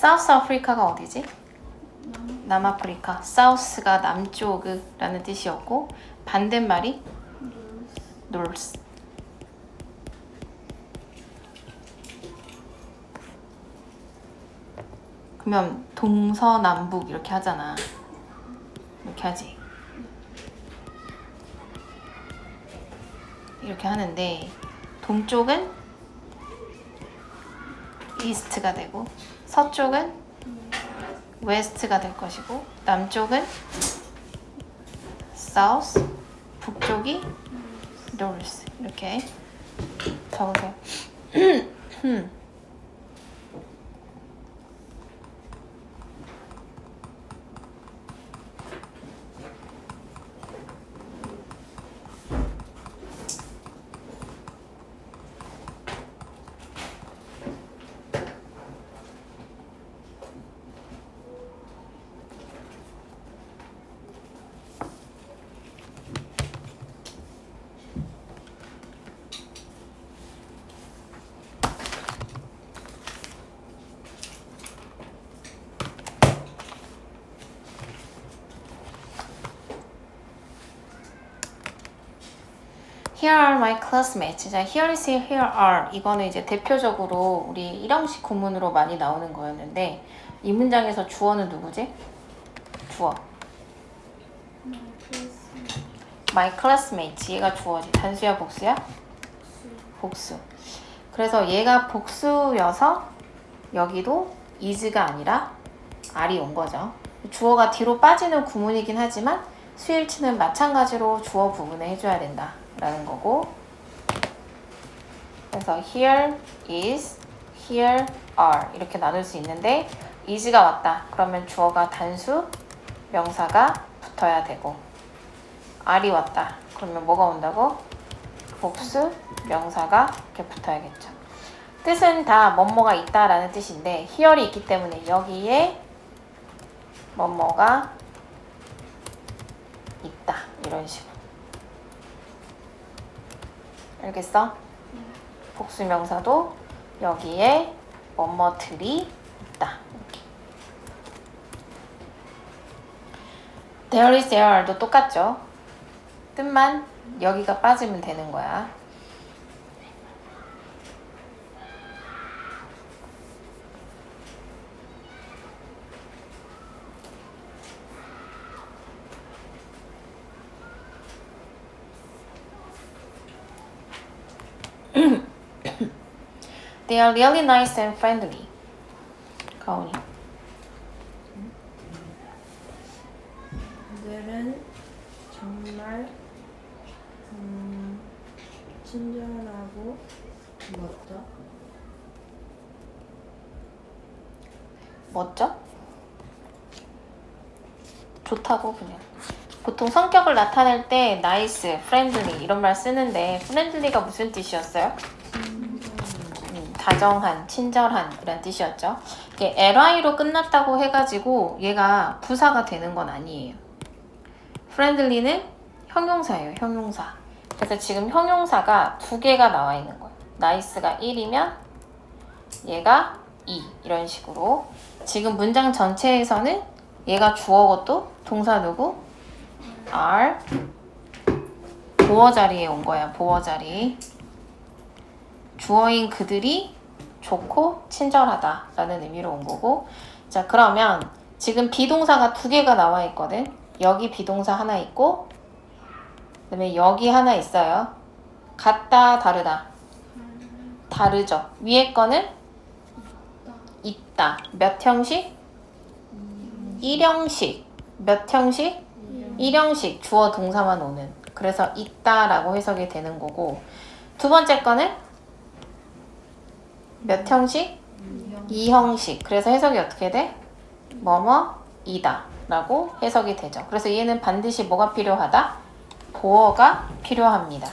사우스 아프리카가 어디지? 남아프리카. 사우스가 남쪽이라는 뜻이었고 반대말이 north. 그러면 동서남북 이렇게 하잖아. 이렇게 하지. 이렇게 하는데 동쪽은 이스트가 되고 서쪽은 웨스트가 될 것이고 남쪽은 사우스 북쪽이 노스 이렇게 적으세요. Here are my classmates. 자, here is here are. 이거는 이제 대표적으로 우리 일형식 구문으로 많이 나오는 거였는데 이 문장에서 주어는 누구지? 주어. My classmates. 얘가 주어지. 단수야, 복수야? 복수. 그래서 얘가 복수여서 여기도 is가 아니라 are이 온 거죠. 주어가 뒤로 빠지는 구문이긴 하지만 수일치는 마찬가지로 주어 부분에 해줘야 된다. 라는 거고 그래서 here is, here are 이렇게 나눌 수 있는데 is가 왔다. 그러면 주어가 단수, 명사가 붙어야 되고 are이 왔다. 그러면 뭐가 온다고? 복수, 명사가 이렇게 붙어야겠죠. 뜻은 다 뭐뭐가 있다라는 뜻인데 here이 있기 때문에 여기에 뭐뭐가 있다. 이런 식으로. 알겠어? 복수 명사도 여기에 뭐뭐들이 있다. 이렇게. There is there도 똑같죠. 뜻만 여기가 빠지면 되는 거야. They are really nice and friendly. 가온이. 그들은 정말 음, 친절하고 멋져. 멋져? 좋다고 그냥. 보통 성격을 나타낼 때 nice, friendly 이런 말 쓰는데 friendly가 무슨 뜻이었어요? 음, 다정한, 친절한 이런 뜻이었죠. 이게 ly로 끝났다고 해가지고 얘가 부사가 되는 건 아니에요. friendly는 형용사예요, 형용사. 그래서 지금 형용사가 두 개가 나와 있는 거예요. nice가 1이면 얘가 2 이런 식으로 지금 문장 전체에서는 얘가 주어고 동사 누구? are 보어 자리에 온 거야. 보어 자리. 주어인 그들이 좋고 친절하다라는 의미로 온 거고. 자, 그러면 지금 비동사가 두 개가 나와 있거든. 여기 비동사 하나 있고 그 다음에 여기 하나 있어요. 같다, 다르다. 다르죠. 위에 거는 있다. 몇 형식? 일형식. 몇 형식? 일형식. 주어 동사만 오는. 그래서 있다라고 해석이 되는 거고. 두 번째 거는 몇 형식? 이 형식. 그래서 해석이 어떻게 돼? 뭐뭐이다. 라고 해석이 되죠. 그래서 얘는 반드시 뭐가 필요하다? 보어가 필요합니다.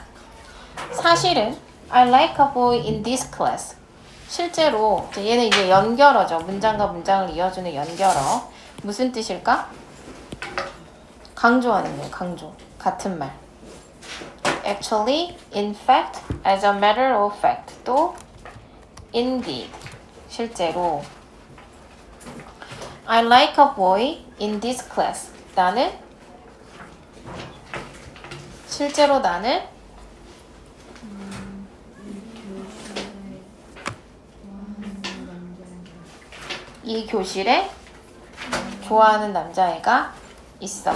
사실은 I like a boy in this class. 실제로 얘는 이제 연결어죠. 문장과 문장을 이어주는 연결어. 무슨 뜻일까? 강조하는 거예요. 강조. 같은 말. Actually, in fact, as a matter of fact. 또 indeed. 실제로 I like a boy in this class. 나는 실제로 나는 이 교실에 좋아하는 남자애가 있어.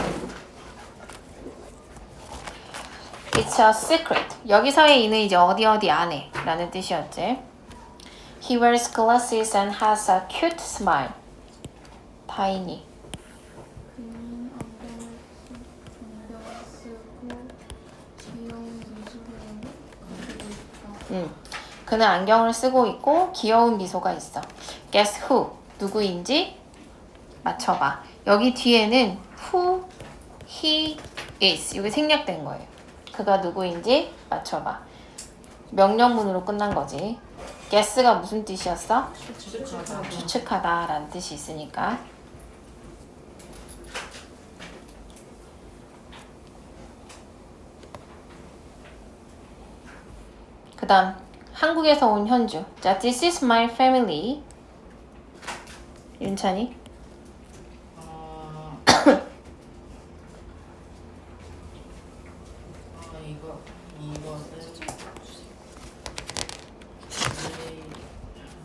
It's a secret. 여기서의 이는 이제 어디 어디 안에 라는 뜻이었지. He wears glasses and has a cute smile. 다인이. 그는. 그는 안경을 쓰고 있고 귀여운 미소가 있어. Guess who? 누구인지 맞춰봐. 여기 뒤에는 who he is. 이게 생략된 거예요. 그가 누구인지 맞춰봐. 명령문으로 끝난 거지. Guess가 무슨 뜻이었어? 추측하다. 추측하다라는 뜻이 있으니까. 그 다음 한국에서 온 현주 자 This is my family 윤찬이 아, 아 이거 레이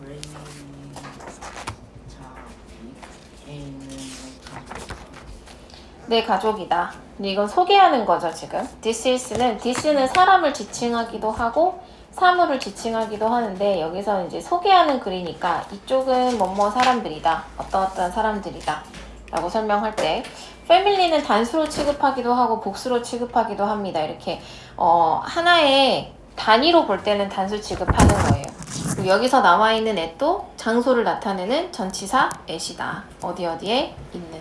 레이 자에 있는 가족 내 가족이다. 근데 이건 소개하는 거죠 지금. This is는 this는 사람을 지칭하기도 하고 사물을 지칭하기도 하는데 여기서 이제 소개하는 글이니까 이쪽은 뭐뭐 사람들이다. 어떠어떠한 사람들이다. 라고 설명할 때 패밀리는 단수로 취급하기도 하고 복수로 취급하기도 합니다. 이렇게 어, 하나의 단위로 볼 때는 단수 취급하는 거예요. 여기서 나와 있는 애도 장소를 나타내는 전치사 애시다. 어디 어디에 있는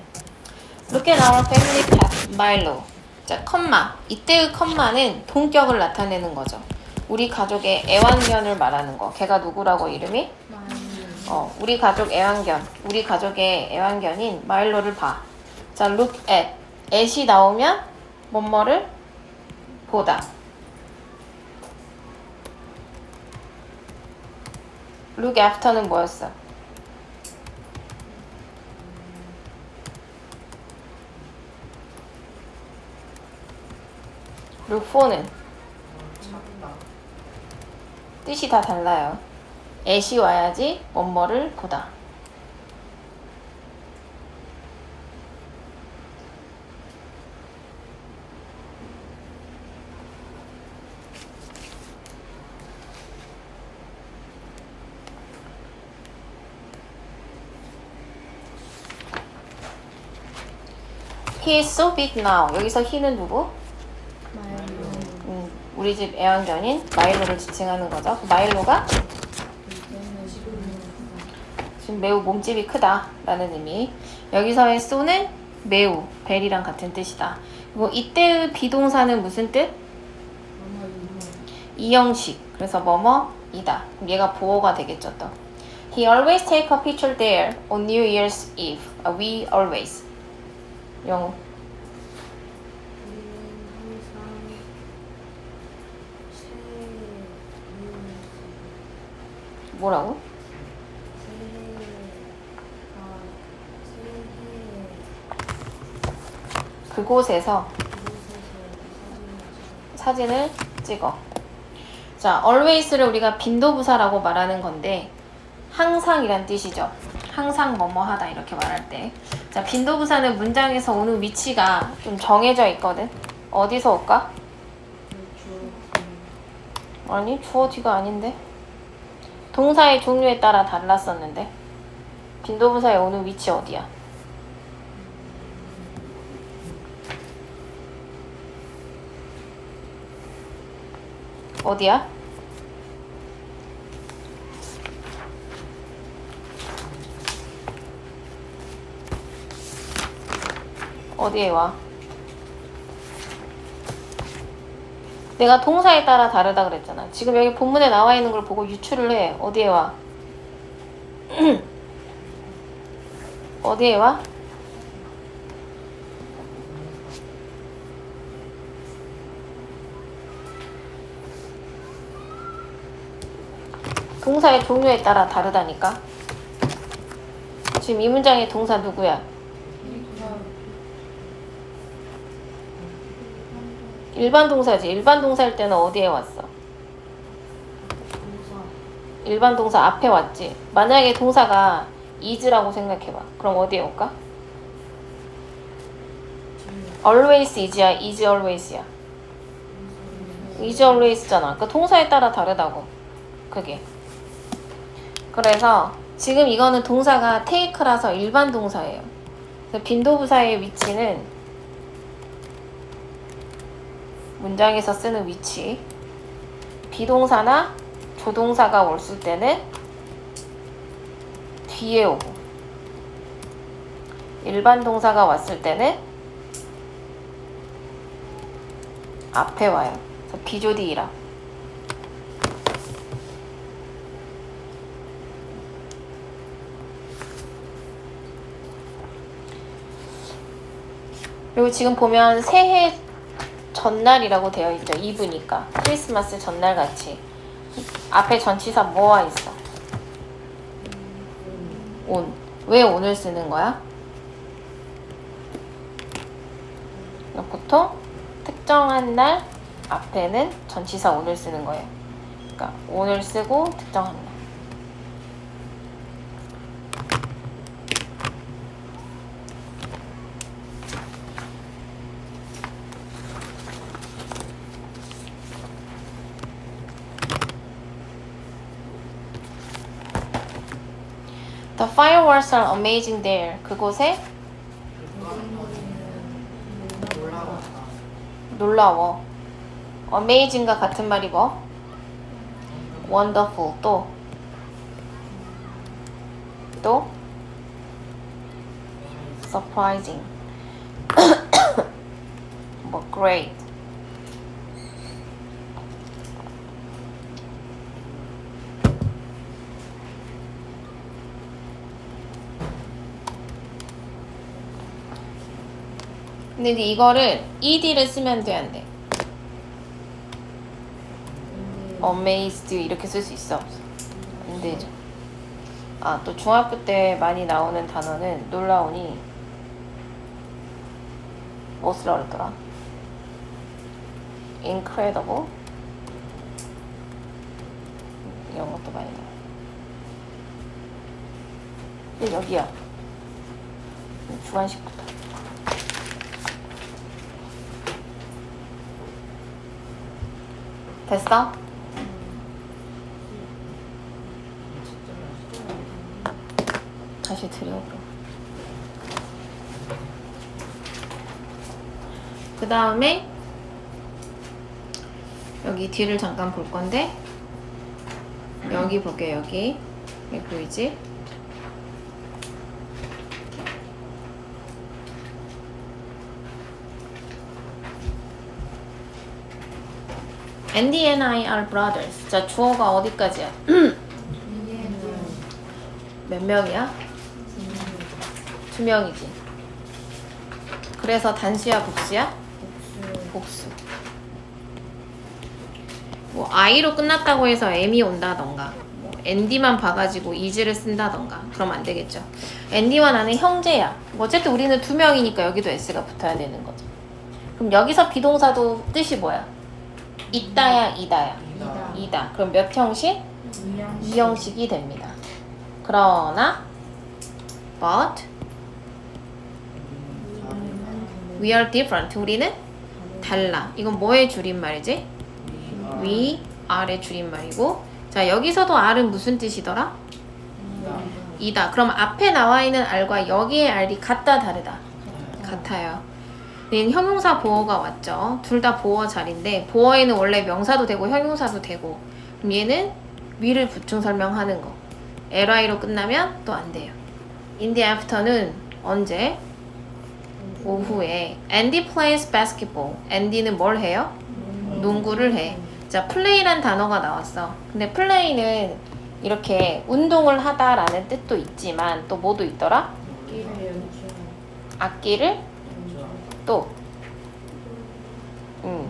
Look at our family pet, Milo. 자, 컴마. 이때의 컴마는 동격을 나타내는 거죠. 우리 가족의 애완견을 말하는 거. 걔가 누구라고 이름이? 어, 우리 가족 애완견. 우리 가족의 애완견인 마일로를 봐. 자, look at. at이 나오면 뭐뭐를 보다. look after는 뭐였어? 찾다 뜻이 다 달라요. 애시 와야지 뭐뭐를 보다. He is so big now. 여기서 he는 누구? 우리 집 애완견인 마일로를 지칭하는 거죠. 그 마일로가 지금 매우 몸집이 크다라는 의미. 여기서의 so는 매우, 벨이랑 같은 뜻이다. 그리고 이때의 비동사는 무슨 뜻? 이형식. 그래서 뭐뭐이다. 얘가 보호가 되겠죠 또. He always take a picture there on New Year's Eve. 아, we always. 영어. 우리는 항상 새해 뭐라고? 그곳에서 사진을 찍어. 자, always를 우리가 빈도부사라고 말하는 건데 항상이란 뜻이죠. 항상 뭐뭐 하다 이렇게 말할 때. 자, 빈도부사는 문장에서 오는 위치가 좀 정해져 있거든. 어디서 올까? 아니, 주어 뒤가 아닌데. 동사의 종류에 따라 달랐었는데. 빈도부사에 오는 위치 어디야? 어디야? 어디에 와? 내가 동사에 따라 다르다 그랬잖아. 지금 여기 본문에 나와 있는 걸 보고 유추를 해. 어디에 와? 어디에 와? 동사의 종류에 따라 다르다니까. 지금 이 문장의 동사 누구야? 일반 동사지. 일반 동사일 때는 어디에 왔어? 일반 동사 앞에 왔지. 만약에 동사가 is라고 생각해봐. 그럼 어디에 올까? always is야, is always야. is always잖아. 그 동사에 따라 다르다고. 그게. 그래서 지금 이거는 동사가 take라서 일반 동사예요. 빈도부사의 위치는 문장에서 쓰는 위치. 비동사나 조동사가 올쓸 때는 뒤에 오고 일반 동사가 왔을 때는 앞에 와요. 그래서 비조디이라. 그리고 지금 보면 새해 전날이라고 되어 있죠. 이브니까 크리스마스 전날 같이 앞에 전치사 뭐와 있어? 온. 왜 온을 쓰는 거야? 보통 특정한 날 앞에는 전치사 온을 쓰는 거예요. 그러니까 온을 쓰고 특정한 날. The fireworks are amazing there. 그곳에. 놀라워. amazing과 같은 말이 뭐? wonderful 또. 또 surprising. 뭐 great. 근데 이거를 ed를 쓰면 돼, 안 돼? amazed 이렇게 쓸 수 있어? 안 되죠. 아, 또 중학교 때 많이 나오는 단어는 놀라우니 뭐 쓰라 그랬더라? incredible 이런 것도 많이 나와. 여기야. 주관식부터. 됐어? 다시 드려보. 그 다음에 여기 뒤를 잠깐 볼 건데 여기 볼게 여기 여기 보이지? Andy and I are brothers. 자 주어가 어디까지야? 몇 명이야? 두 명이지. 그래서 단수야, 복수야? 복수. 뭐 I로 끝났다고 해서 M이 온다던가, 뭐 앤디만 봐가지고 is를 쓴다던가, 그러면 안 되겠죠. 앤디와 나는 형제야. 뭐 어쨌든 우리는 두 명이니까 여기도 s가 붙어야 되는 거죠. 그럼 여기서 비동사도 뜻이 뭐야? 있다야, 이다야. 이다. 이다. 그럼 몇 형식? 이 형식이 됩니다. 그러나 but we are different. 우리는 달라. 이건 뭐의 줄임말이지? we are의 줄임말이고 자 여기서도 r은 무슨 뜻이더라? 이다. 그럼 앞에 나와 있는 r과 여기의 r이 같다 다르다? 같아요. 얘는 형용사 보어가 왔죠. 둘 다 보어 자리인데 보어에는 원래 명사도 되고 형용사도 되고 그럼 얘는 위를 부충 설명하는 거. ly로 끝나면 또 안 돼요. in the after는 언제? 오후에 Andy plays basketball. Andy는 뭘 해요? 농구를 해. 자, play란 단어가 나왔어. 근데 play는 이렇게 운동을 하다라는 뜻도 있지만 또 뭐도 있더라? 악기를 또. 음.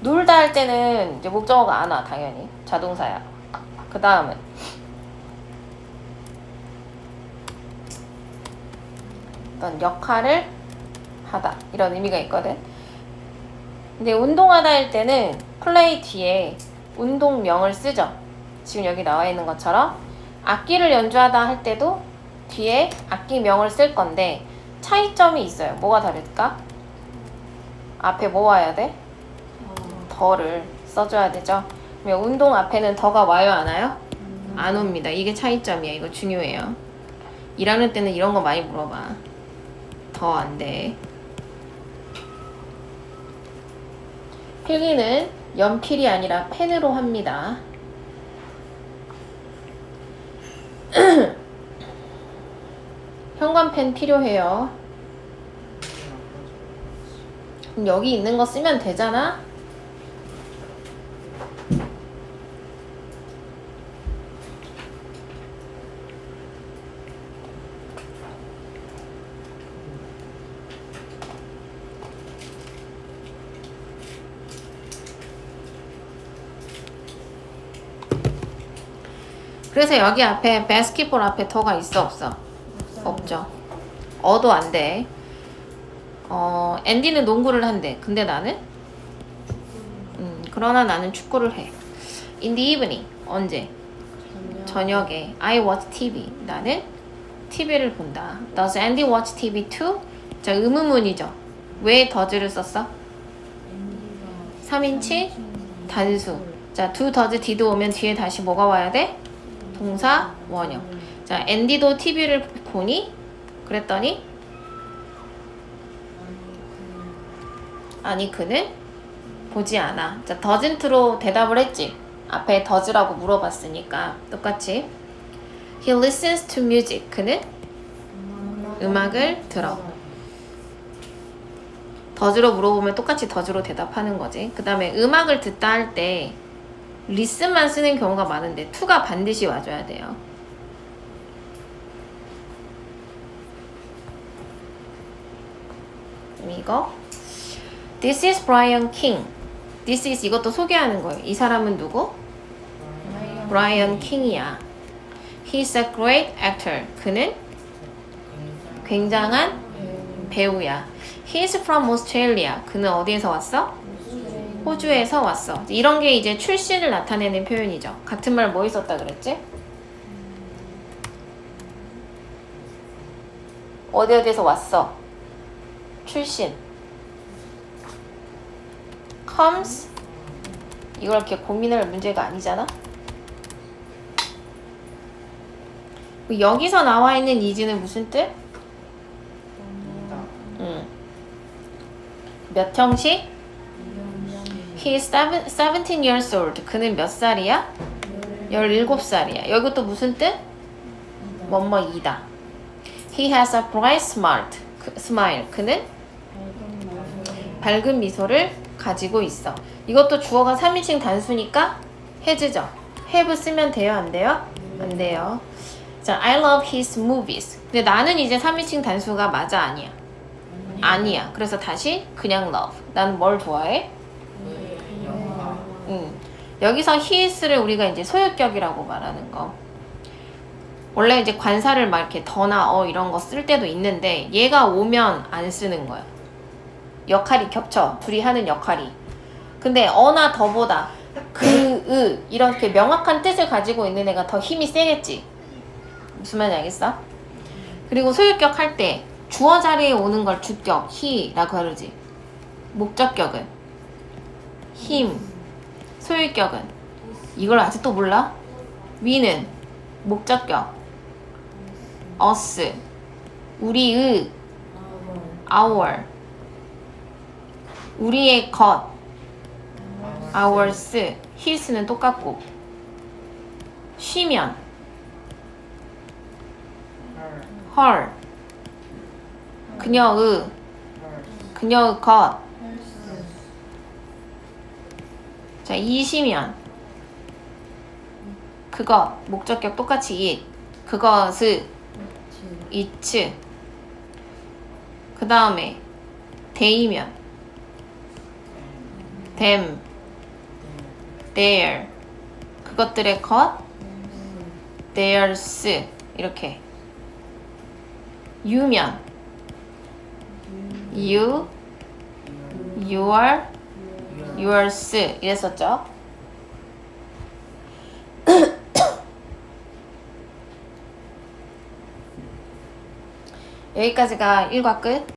놀다 할 때는 이제 목적어가 안 와, 당연히. 자동사야. 그 다음은. 어떤 역할을 하다. 이런 의미가 있거든. 근데 운동하다 할 때는 플레이 뒤에 운동명을 쓰죠. 지금 여기 나와 있는 것처럼. 악기를 연주하다 할 때도 뒤에 악기명을 쓸 건데 차이점이 있어요. 뭐가 다를까? 앞에 뭐 와야 돼? 더를 써줘야 되죠. 그러면 운동 앞에는 더가 와요, 안 와요? 안 옵니다. 이게 차이점이야. 이거 중요해요. 일하는 때는 이런 거 많이 물어봐. 더 안 돼. 필기는 연필이 아니라 펜으로 합니다. 형광펜 필요해요. 여기 있는 거 쓰면 되잖아? 그래서 여기 앞에 바스켓볼 앞에 더가 있어 없어? 없죠. 어도 안 돼. 어, 앤디는 농구를 한대. 근데 나는? 음, 그러나 나는 축구를 해. In the evening. 언제? 저녁 에. I watch TV. 나는 TV를 본다. Does Andy watch TV too? 자, 의문문이죠. 왜 does를 썼어? 3인칭 단수. 자, do, does, did 오면 뒤에 다시 뭐가 와야 돼? 동사 원형. 자, 앤디도 TV를 보니? 그랬더니 아니 그는 보지 않아. 자, doesn't로 대답을 했지. 앞에 does라고 물어봤으니까 똑같이 He listens to music. 그는 음악을 들어. does로 물어보면 똑같이 does로 대답하는 거지. 그 다음에 음악을 듣다 할때 listen만 쓰는 경우가 많은데 to가 반드시 와줘야 돼요. 그럼 이거 This is Brian King. This is 이것도 소개하는 거예요. 이 사람은 누구? Brian King이야. He's a great actor. 그는 굉장한 배우야. He's from Australia. 그는 어디에서 왔어? 호주에서 왔어. 이런 게 이제 출신을 나타내는 표현이죠. 같은 말 뭐 있었다 그랬지? 어디 어디에서 왔어? 출신. comes 이걸 이렇게 고민할 문제가 아니잖아. 여기서 나와 있는 이즈는 무슨 뜻? 응. 몇 형식? He is seven, 17 years old. 그는 몇 살이야? 17살이야. 여기 또 무슨 뜻? 뭐뭐이다. He has a bright smart, 그, smile. 그는 밝은 미소를 가지고 있어. 이것도 주어가 3인칭 단수니까 해즈죠. have 쓰면 돼요, 안 돼요? 안 돼요. 자, I love his movies. 근데 나는 이제 3인칭 단수가 맞아, 아니야? 아니야. 그래서 다시 그냥 love. 나는 뭘 좋아해? 음. 여기서 his를 우리가 이제 소유격이라고 말하는 거. 원래 이제 관사를 막 이렇게 더나 어 이런 거 쓸 때도 있는데 얘가 오면 안 쓰는 거야. 역할이 겹쳐. 둘이 하는 역할이. 근데 어나 더보다 그, 으 이렇게 명확한 뜻을 가지고 있는 애가 더 힘이 세겠지. 무슨 말인지 알겠어? 그리고 소유격 할 때 주어 자리에 오는 걸 주격, he라고 하지. 목적격은 힘, 소유격은 이걸 아직도 몰라? 위는 목적격, us, 우리의, our, 우리의 것, ours, his는 똑같고. 쉬면. her, 그녀의, 그녀의 것. 자, 이시면. 그것 목적격 똑같이 it 그것을 it 그 다음에 they이면 them their 그것들의 것 theirs 이렇게 you면 you, your, yours 이랬었죠. 여기까지가 1과 끝.